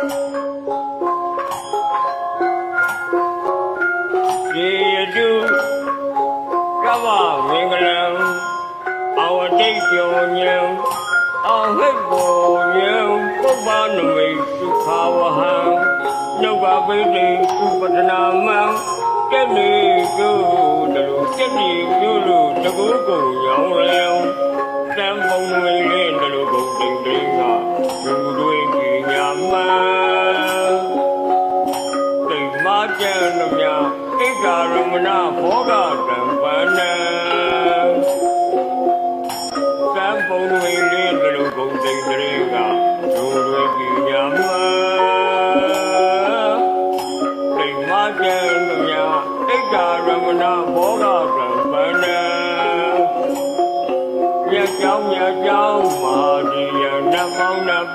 ရေတုကဗ္ဗမင်္ဂလံအဝတိတ်ကျော်ညံအဟိတ်ဘောညံပုပ္ပနမိတ်သုခဝဟံနှုတ်ပါပိတိသုပတနာမံကဲ့နေကျိုးတလူကဲ့နေကျိုးလူတကူကိုရောင်းလျံတံပုံတွေလေးတလူကိုတိမ်တိမ်ကလူတွေကြီးညာမံ န်တို့များဣက္ခာရမဏဘောဂတံပန္နံ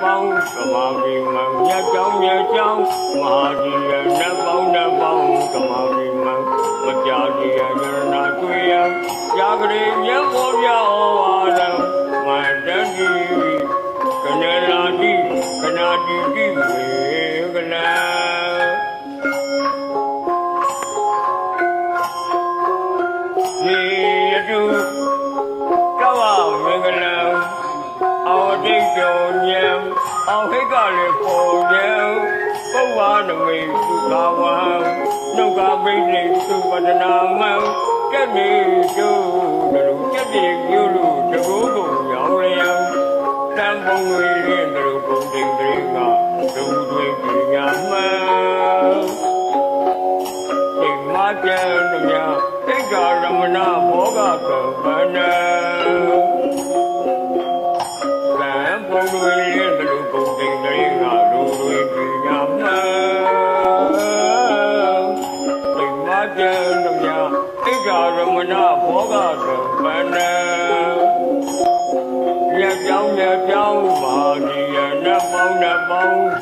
ပေါင်းနတ်ပေါင်းသမာဓိမံမြတ်ကြောင်းမြတ်ကြောင်းမာဒီယနတ်ပေါင်းနတ်ပေါင်းသမာဓိမံမကြာဒီယယရဏတွေ့ယယာဂရေမြတ်ဘောပြဩဝါဒံမန္တတိကနလာတိကနာတိတိ ကလည်းပေါ်ညံပုဗ္ဗာနမိတ်သုခဝံနှုတ်ကပိဋိသုပတနာမံကဲ့နေကျိုးတလူကဲ့ပြေကျိုးလူတကူကိုရောင်းလျံတံပုံတွေရင်းတလူကုန်တိမ်တိ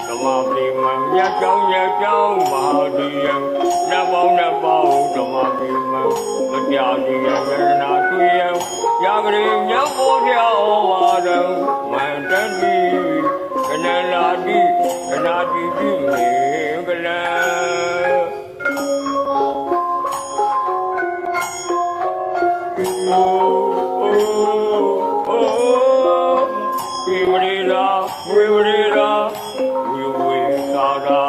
သမာပိမံမြတ်ကြောင်းမြတ်ကြောင်းမာဒီယနတ်ပေါင်းနတ်ပေါင်းသမာပိမံမကြာဒီယဝရဏတွေ့ယယာဂရိမြတ်ဘောဓဩဝါဒံမန္တတိကနလာတိကနာတိတိမေ သာ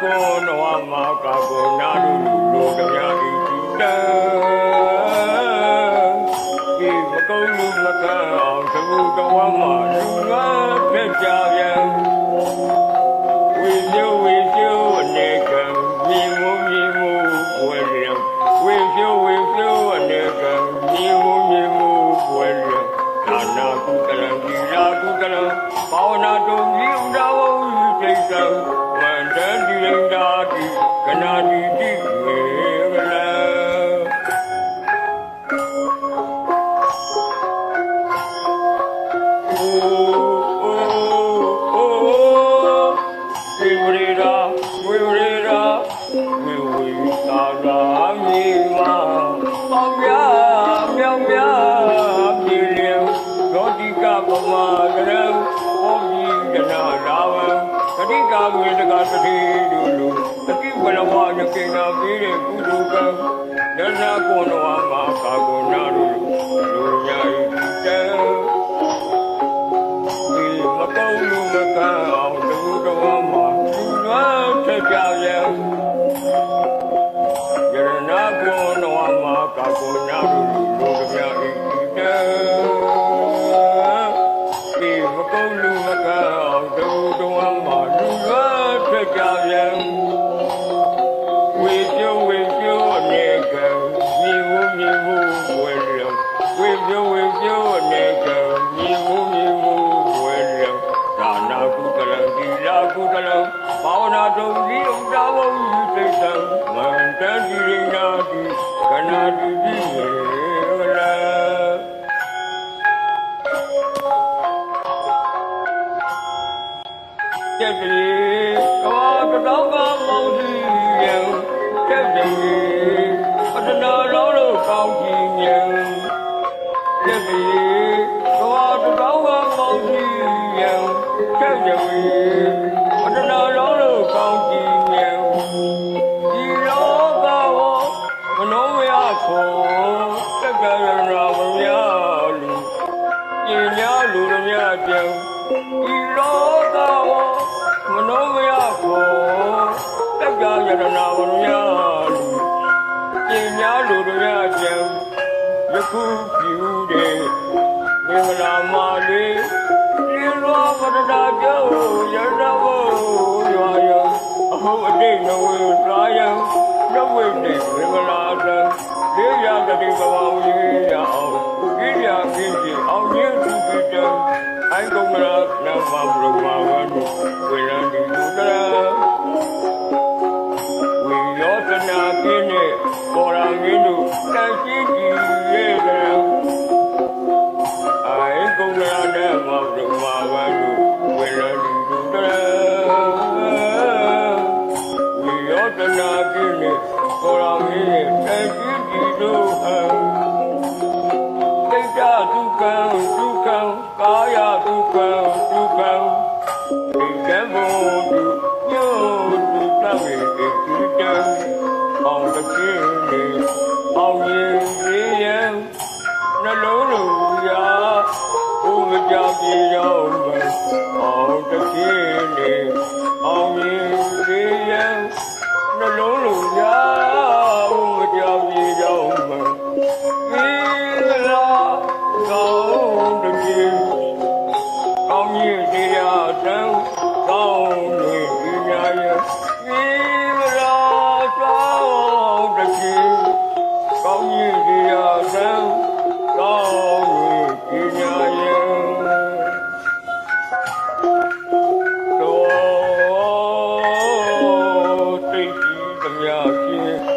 ကိုနဝမှာကာကိုနာလူလူတရားဤတံဒီမကုန်းလူမကအောင်သူတော်မှာလူတော်ထကြရဲ့ဝိညဝိကျိုးအနေကံမြေမူမြေမူဝေရံဝိကျိုးဝိကျိုးအနေကံမြေမူမြေမူဝေရံဒါနာကုတလံဒီရာကုတလံဘာဝနာတုံဤဥဒဝဝိတိတံ နာတိတိဝေကလံဝိဝရိရာဝိဝရိရာဝိဝိသာရာမြေမပေါင်းမြမြောင်မြပြည်လျံရောတိကပမကရံဟောမိကနာလာဝံတတိကဝေတကတတိလူ လူတတိဝလဝယကေနာပြီးတဲ့ကုလူကံဒနာကောနဝမှာကာကောနာလူလူညာဤတံဒီမကောင်းလူမကအောင်တူတော်မှာသူလွမ်းထကြရဲ့ ဒီဥဒါဝုသိတံမန္တတိရိနာတိကနာတိတိဝလကျက်ကြီးကောတောကမောင်ကြီးရဲ့ကျက်ကြီးပတနာလုံးလုံးကောင်းကြီးရဲ့ကျက်ကြီး ယရဏဝရများလူပညာလူတို့များကြောင့်ယခုပြုတဲ့မင်္ဂလာမာလေးဒီလောပတတာကျော်ရတဝရွာယအဟုတ်အတိတ်နဝေသာယံရဝိနေမင်္ဂလာတံဒေယတတိဘဝဝိရအောင်ကိရိယာကိစီအောင်ရင်းသူပိတံအိုင်ကုမရနမဘုရမဝန္တုဝေရန္တိဒုတရ ပေါ်ရာမင်းတို့တန်ရှိကြည်ရဲ့ကံအိုင်ကုဏရတဲ့မောက်တို့မာဝန္တုဝေရဏီတုတရဝိယောတနာကိနေကိုရာမင်းရဲ့အကြည့်ဒီတို့ဟံတိတ်တဒုက္ခံဒုက္ခံကာယဒုက္ခံဒုက္ခံဒီကံဘုံတု အောင်တပြေနေအောင်ရင်ပြေရန်နှလုံးလူရာဥမကြောက်ပြေရောက်မယ်ဒီလာကောင်းတပြေကောင်းရင်တရားတန်ကောင်းနေဒီညာရဲ့ဒီလာကောင်းတပြေကောင်းရင်တရားတန် 嗯